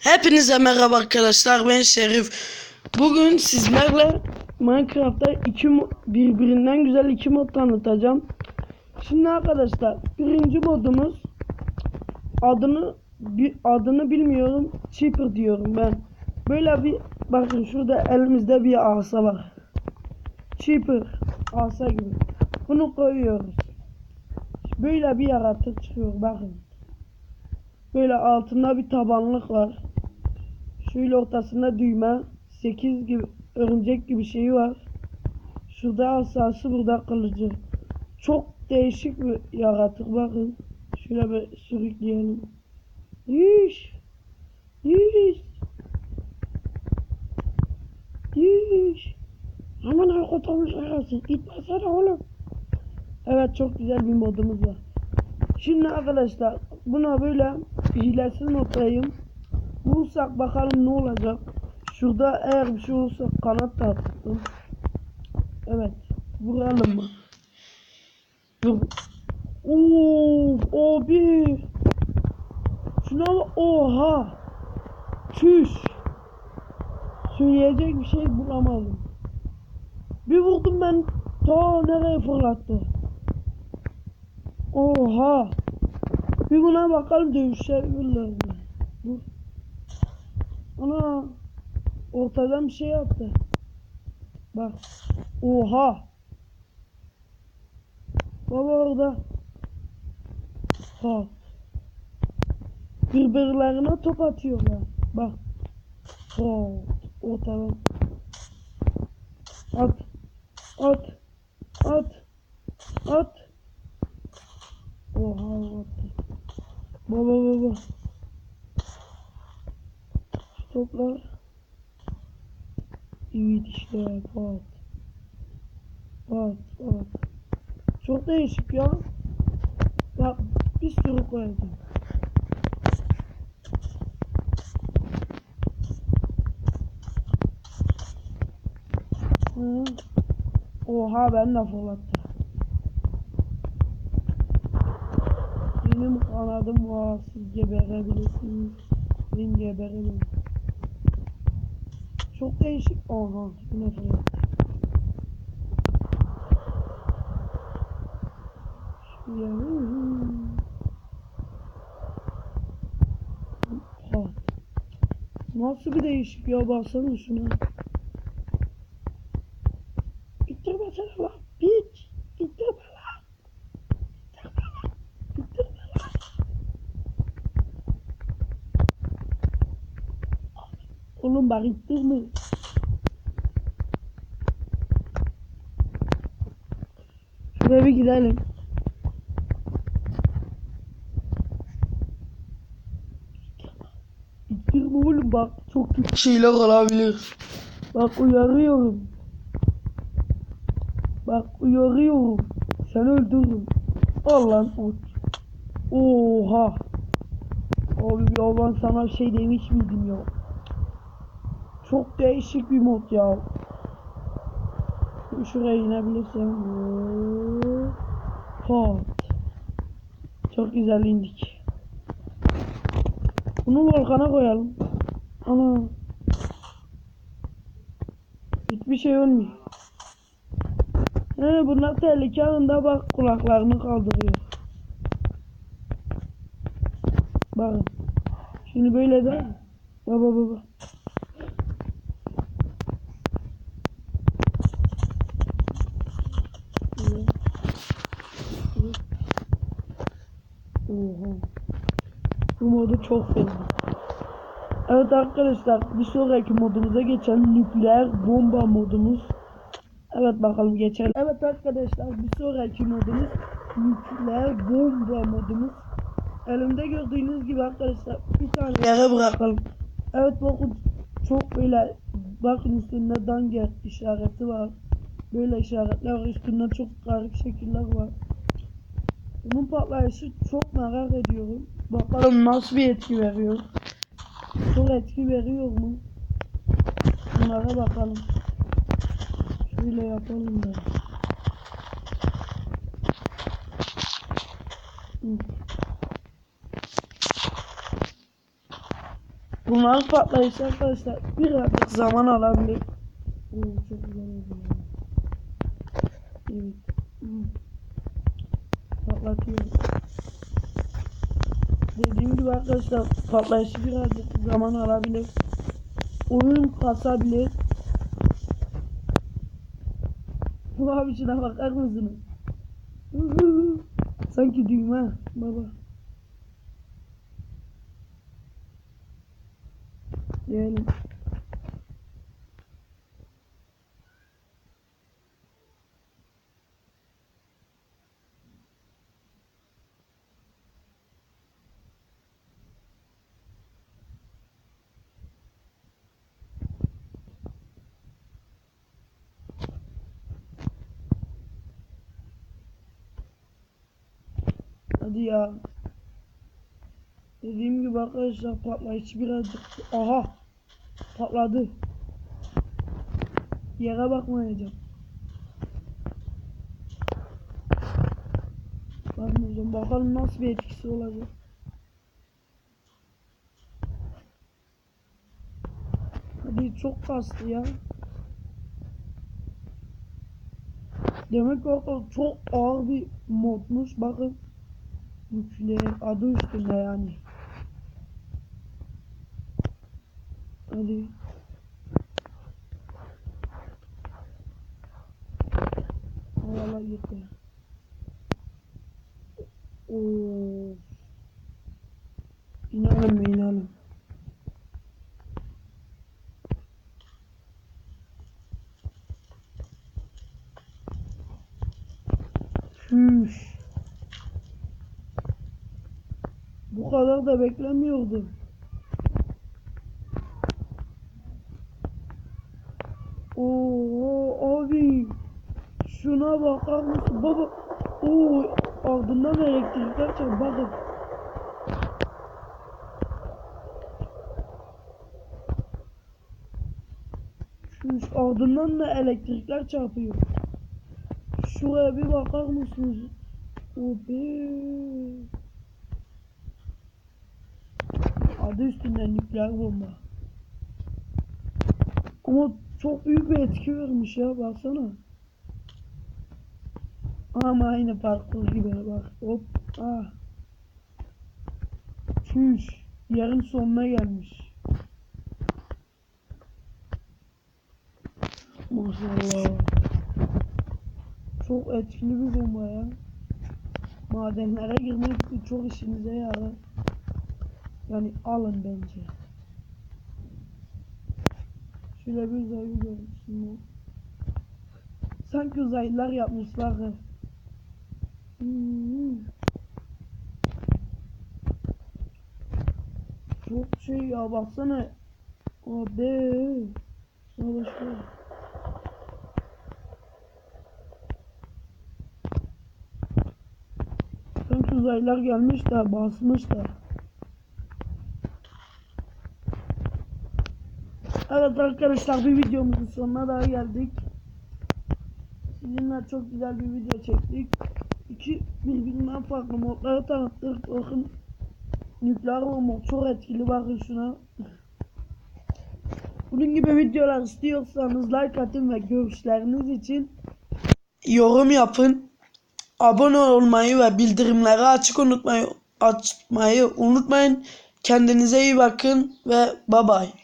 Hepinize merhaba arkadaşlar ben Şerif. Bugün sizlerle Minecraft'ta iki birbirinden güzel iki mod tanıtacağım. Şimdi arkadaşlar birinci modumuz adını adını bilmiyorum. Cheaper diyorum ben. Böyle bir bakın şurada elimizde bir asa var. Cheaper asa gibi. Bunu koyuyoruz. Böyle bir yaratık çıkıyor bakın. Böyle altında bir tabanlık var. Şöyle ortasında düğme. 8 gibi örümcek gibi şeyi var. Şurada asası burada kılıcı. Çok değişik bir yaratık bakın. Şöyle bir sürükleyelim. Yüş. Yüş. Yüş. Aman arkadaşımız arasın. Gitmesene oğlum. Evet çok güzel bir modumuz var. Şimdi arkadaşlar buna böyle hilesiz noktayım. Vursak bakalım ne olacak. Şurada eğer bir şey olursa kanat da attım. Evet. Vuralım mı? Vur. Oo, abi. Şuna. Oha. Çüş. Söyleyecek bir şey bulamadım. Bir vurdum ben ta nereye fırlattı. Oha. Bir buna bakalım dövüşebilirler mi? Dur. Ana. Ortadan bir şey yaptı. Bak. Oha. Baba orada. Ha. Birbirlerine top atıyorlar. Bak. Ha. Ortadan. At. At. At. At. Oha attı. Baba baba. Şu toplar. Evet işte pat. Pat pat. Çok değişik ya. Bak bir sürü koydum. Hı. Oha ben de fırlattım. Benim kanadım var. Siz geberebilirsiniz. Ben geberemem. Çok değişik. Aha yine fırlattı. Şuraya. Ha. Nasıl bir değişik ya baksana şuna. Bitirmesene lan. Hiç. Bitirme lan. Bitirme lan. Bitirme lan. Oğlum bak ittirme. Şuraya bir gidelim. İttirme oğlum bak çok kötü şeyler olabilir. Bak uyarıyorum. Bak uyarıyorum. Seni öldürürüm. Al lan ot. Oha. Abi ya ben sana şey demiş miydim ya? Çok değişik bir mod ya. Şuraya inebilirsem. Pat. Çok güzel indik. Bunu volkana koyalım. Ana. Hiçbir şey olmuyor. He bunlar tehlike anında bak kulaklarını kaldırıyor. Bakın. Şimdi böyle de. Baba baba. Oha. Bu modu çok sevdim. Evet arkadaşlar bir sonraki modumuza geçelim. Nükleer bomba modumuz. Evet bakalım geçelim. Evet arkadaşlar bir sonraki modumuz nükleer bomba modumuz. Elimde gördüğünüz gibi arkadaşlar bir tane yere bırakalım. Evet bakın çok böyle bakın üstünde danger işareti var. Böyle işaretler var üstünde çok garip şekiller var. Bunun patlayışı çok merak ediyorum. Bakalım nasıl bir etki veriyor. Çok etki veriyor mu? Bunlara bakalım. Şöyle yapalım da. Bunlar patlayışı arkadaşlar birazcık zaman alabilir. Oo, çok güzel oldu. Evet. Patlatıyorum. Arkadaşlar patlayışı birazcık zaman alabilir. Oyun kasabilir. Abi şuna bakar mısınız? Sanki düğme baba. Yani hadi ya. Dediğim gibi arkadaşlar patlayıcı birazcık aha patladı. Yere bakmayacağım. Bakmayacağım. Bakalım nasıl bir etkisi olacak. Hadi çok kastı ya. Demek ki çok ağır bir modmuş. Bakın. Yükleyen adı üstünde yani. Hadi. Valla gitti. Oo. İnelim mi inelim. Bu kadar da beklemiyordum. Oo abi. Şuna bakar mısın? Baba. Oo ardından elektrikler çarpıyor. Bakın. Şu ardından da elektrikler çarpıyor. Şuraya bir bakar mısınız? O Adı üstünde nükleer bomba. Ama çok büyük bir etki vermiş ya baksana. Ama aynı parkur gibi bak hop ah. Çüş yarın sonuna gelmiş. Maşallah. Çok etkili bir bomba ya. Madenlere girmek çok işinize yarar. Yani alın bence. Şöyle bir uzaylı görüntüsünü. Sanki uzaylılar yapmışlar. Hmm. Çok şey ya baksana. Abi. Savaşlar. Sanki uzaylılar gelmiş de basmış da. Evet arkadaşlar bir videomuzun sonuna daha geldik. Sizinle çok güzel bir video çektik. İki birbirinden farklı modları tanıttık. Bakın nükleer mod çok etkili bakın şuna. Bunun gibi videolar istiyorsanız like atın ve görüşleriniz için yorum yapın. Abone olmayı ve bildirimleri açık unutmayı açmayı unutmayın. Kendinize iyi bakın ve bye bye.